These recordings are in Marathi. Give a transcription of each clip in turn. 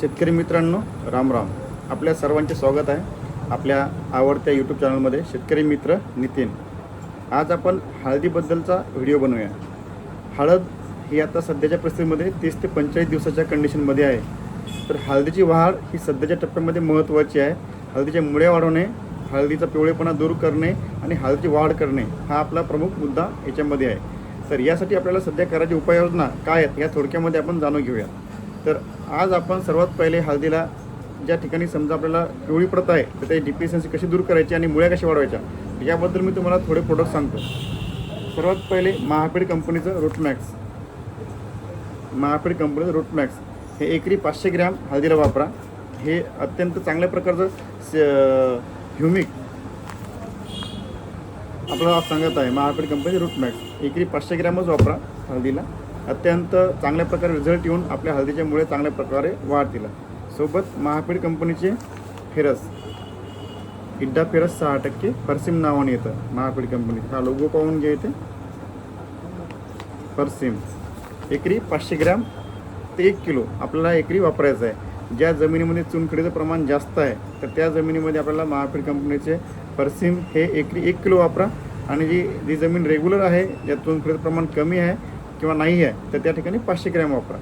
शेतकरी मित्रांनो राम राम. आपल्या सर्वांचे स्वागत आहे आपल्या आवडत्या यूट्यूब चॅनलमध्ये शेतकरी मित्र नितीन. आज आपण हळदीबद्दलचा व्हिडिओ बनवूया. हळद ही आता सध्याच्या परिस्थितीमध्ये तीस ते पंचेचाळीस दिवसाच्या कंडिशनमध्ये आहे. तर हळदीची वाढ ही सध्याच्या टप्प्यामध्ये महत्त्वाची आहे. हळदीच्या मुळ्या वाढवणे हळदीचा पिवळेपणा दूर करणे आणि हळदीची वाढ करणे हा आपला प्रमुख मुद्दा याच्यामध्ये आहे. तर यासाठी आपल्याला सध्या करायची उपाययोजना काय आहेत या थोडक्यामध्ये आपण जाणून घेऊया. तर आज आपण सर्वात पहिले हळदीला ज्या ठिकाणी समजा आपल्याला पिवळी पडत आहे तर त्याची डिफिशियन्सी कशी दूर करायची आणि मुळ्या कशा वाढवायच्या याबद्दल मी तुम्हाला थोडे प्रोडक्ट सांगतो. सर्वात पहिले महापीड कंपनीचं रूटमॅक्स महापीड कंपनीचं रूटमॅक्स हे एकरी पाचशे ग्रॅम हळदीला वापरा. हे अत्यंत चांगल्या प्रकारचं ह्युमिक आपल्याला सांगत आहे महापीड कंपनी रूटमॅक्स एकरी पाचशे ग्रॅमच वापरा हळदीला. अत्यंत चांगल्या प्रकारे रिझल्ट येऊन आपल्या हळदीच्या मुळे चांगल्या प्रकारे वाढतील सोबत महापीड कंपनीचे फेरस इड्डा फेरस सहा टक्के फरसिम नावाने येतं महापीड कंपनी हा लोगो पाहून घ्या इथे. परसिम. एकरी पाचशे ग्रॅम ते एक किलो आपल्याला एकरी वापरायचं आहे. ज्या जमिनीमध्ये चुनखडीचं प्रमाण जास्त आहे तर त्या जमिनीमध्ये आपल्याला महापीड कंपनीचे परसिम हे एकरी एक किलो वापरा. आणि जी जी जमीन रेग्युलर आहे ज्या चुनखडीचं प्रमाण कमी आहे किंवा नाही आहे तर त्या ठिकाणी पाचशे ग्रॅम वापरा.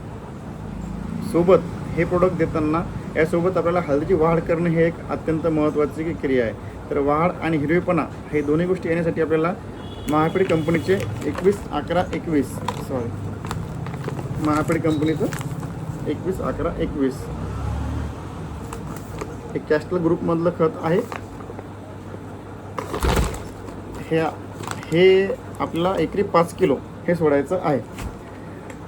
सोबत हे प्रोडक्ट देताना यासोबत आपल्याला हळदीची वाढ करणे हे एक अत्यंत महत्त्वाची क्रिया आहे. तर वाढ आणि हिरवेपणा हे दोन्ही गोष्टी येण्यासाठी आपल्याला महापेड कंपनीचे एकवीस अकरा एकवीस सॉरी महापेड कंपनीचं एकवीस अकरा एकवीस. हे कॅस्टल ग्रुपमधलं खत आहे. हे हे आपल्याला एकरी पाच किलो हे सोडायचं आहे.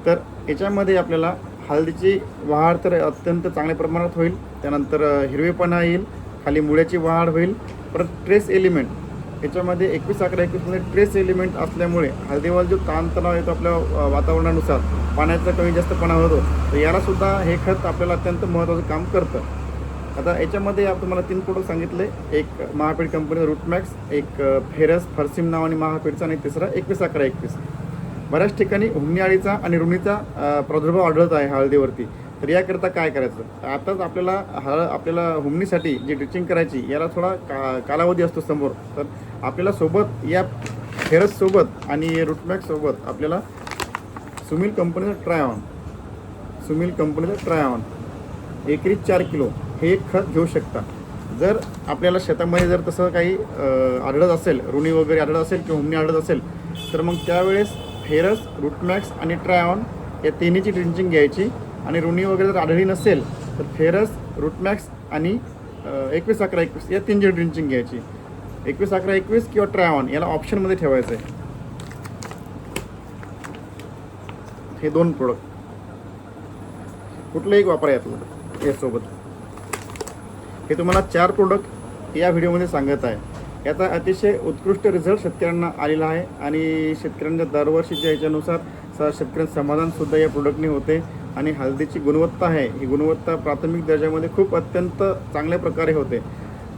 तर याच्यामध्ये आपल्याला हळदीची वाढ तर अत्यंत चांगल्या प्रमाणात होईल. त्यानंतर हिरवेपणा येईल. खाली मुळ्याची वाढ होईल. परत ट्रेस एलिमेंट याच्यामध्ये एकवीस अकरा एकवीसमध्ये ट्रेस एलिमेंट असल्यामुळे हळदीवर जो ताणतणाव येतो आपल्या वातावरणानुसार पाण्याचा कमी जास्तपणा होतो तर यालासुद्धा हे खत आपल्याला अत्यंत महत्त्वाचं काम करतं. आता याच्यामध्ये आप तुम्हाला तीन प्रोडक्ट सांगितले. एक महापीड कंपनी रूटमॅक्स एक फेरस फेरस फरसिम आणि महापीडचा आणि तिसरा एकवीस अकरा एकवीस. बऱ्याच ठिकाणी हुमणी अळीचा आणि रुणीचा प्रादुर्भाव आढळत आहे हळदीवरती. तर याकरता काय करायचं? आताच आपल्याला हळ आपल्याला हुमणीसाठी जी ड्रिचिंग करायची याला थोडा का कालावधी असतो समोर. तर आपल्याला सोबत या फेरस सोबत आणि रूटमॅक्स सोबत आपल्याला सुमिल कंपनीचं ट्राय ऑन. सुमिल कंपनीचं ट्राय ऑन. एकरी चार किलो. हे एक खत घेऊ शकता. जर आपल्याला शेतामध्ये जर तसं काही आढळत असेल रुणी वगैरे आढळत असेल किंवा हुमणी आढळत असेल तर मग त्यावेळेस फेरस रूटमॅक्स आणि ट्रायॉन या तिन्हीची ड्रिंचिंग घ्यायची. आणि रुणी वगैरे जर आढळली नसेल तर फेरस रूटमॅक्स आणि एकवीस अकरा एकवीस या तीनची ड्रिंचिंग घ्यायची. एकवीस अकरा एकवीस किंवा ट्रायॉन याला ऑप्शनमध्ये ठेवायचं आहे हे दोन प्रोडक्ट कुठलं एक वापरा यातलं यासोबत. हे तुम्हाला चार प्रोडक्ट या व्हिडिओमध्ये सांगत आहे. याचा अतिशय उत्कृष्ट रिझल्ट शेतकऱ्यांना आलेला आहे. आणि शेतकऱ्यांच्या दरवर्षीच्या याच्यानुसार स शेतकऱ्यांचं समाधानसुद्धा या प्रोडक्टने होते. आणि हळदीची गुणवत्ता आहे. ही गुणवत्ता प्राथमिक दर्जामध्ये खूप अत्यंत चांगल्या प्रकारे होते.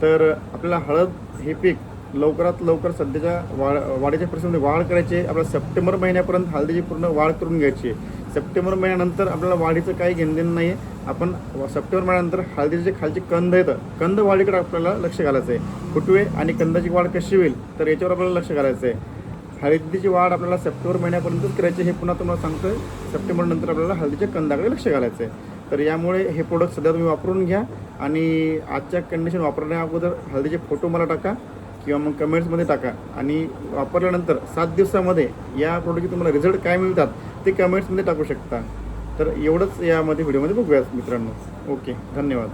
तर आपल्याला हळद हे पीक लवकरात लवकर सध्याच्या वाढ वाढीच्या परिस्थितीमध्ये वाढ करायची आहे. आपल्याला सप्टेंबर महिन्यापर्यंत हळदीची पूर्ण वाढ करून घ्यायची आहे. सप्टेंबर महिन्यानंतर आपल्याला वाढीचं काही घेणं नाही आहे आपण सप्टेंबर महिन्यानंतर हळदीचे जे खालचे कंद येतं. कंद वाढीकडे आपल्याला लक्ष घालायचं आहे फुटवे आणि कंदाची वाढ कशी होईल तर याच्यावर आपल्याला लक्ष घालायचं आहे हळदीची वाढ आपल्याला सप्टेंबर महिन्यापर्यंतच करायची हे पुन्हा तुम्हाला सांगतो सप्टेंबर नंतर आपल्याला हळदीच्या कंदाकडे लक्ष घालायचं आहे तर यामुळे हे प्रोडक्ट सध्या तुम्ही वापरून घ्या आणि आजच्या कंडिशन वापरण्या अगोदर हळदीचे फोटो मला टाका किंवा मग कमेंट्समध्ये टाका. आणि वापरल्यानंतर सात दिवसामध्ये या प्रोडक्टचे तुम्हाला रिझल्ट काय मिळतात ते कमेंट्समध्ये टाकू शकता. तर एवढंच यामध्ये व्हिडिओमध्ये बघूयात मित्रांनो. ओके धन्यवाद.